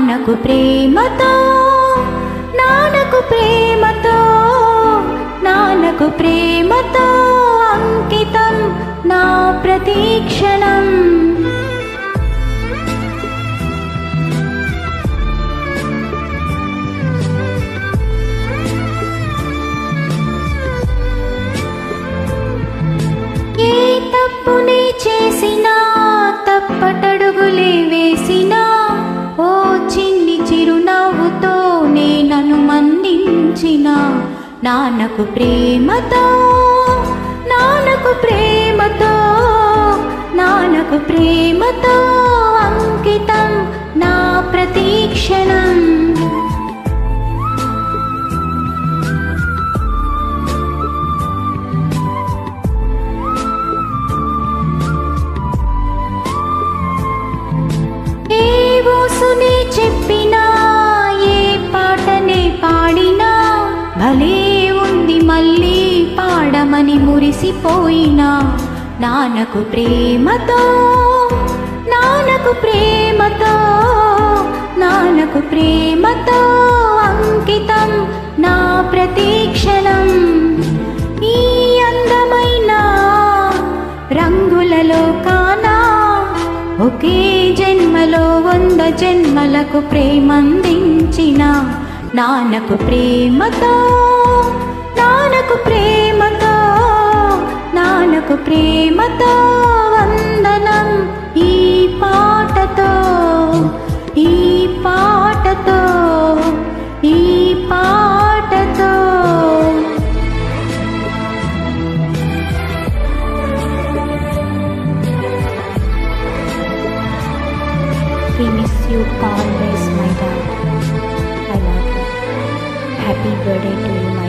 నాన్నకు ప్రేమతో నాన్నకు ప్రేమతో నాన్నకు ప్రేమతో అంకితం నా ప్రతీక్షణం నాన్నకు ప్రేమతో నాన్నకు ప్రేమతో నాన్నకు ప్రేమతో అంకితం నా ప్రతీక్షణం ఏ చెప్పినా ఏ పాటనే పాడినా భలే మురిసిపోయినా నాన్నకు ప్రేమతో నాన్నకు ప్రేమతో నాన్నకు ప్రేమతో అంకితం నా ప్రతీక్షణం. ఈ అందమైన రంగులలో కానా ఒకే జన్మలో వంద జన్మలకు ప్రేమందించిన నాన్నకు ప్రేమతో నాన్నకు ప్రేమతో నాన్నకు ప్రేమతో వందనం ఈ పాటతో ఈ పాటతో ఈ పాటతో We miss you always, my dad. I love you. Happy birthday to you, my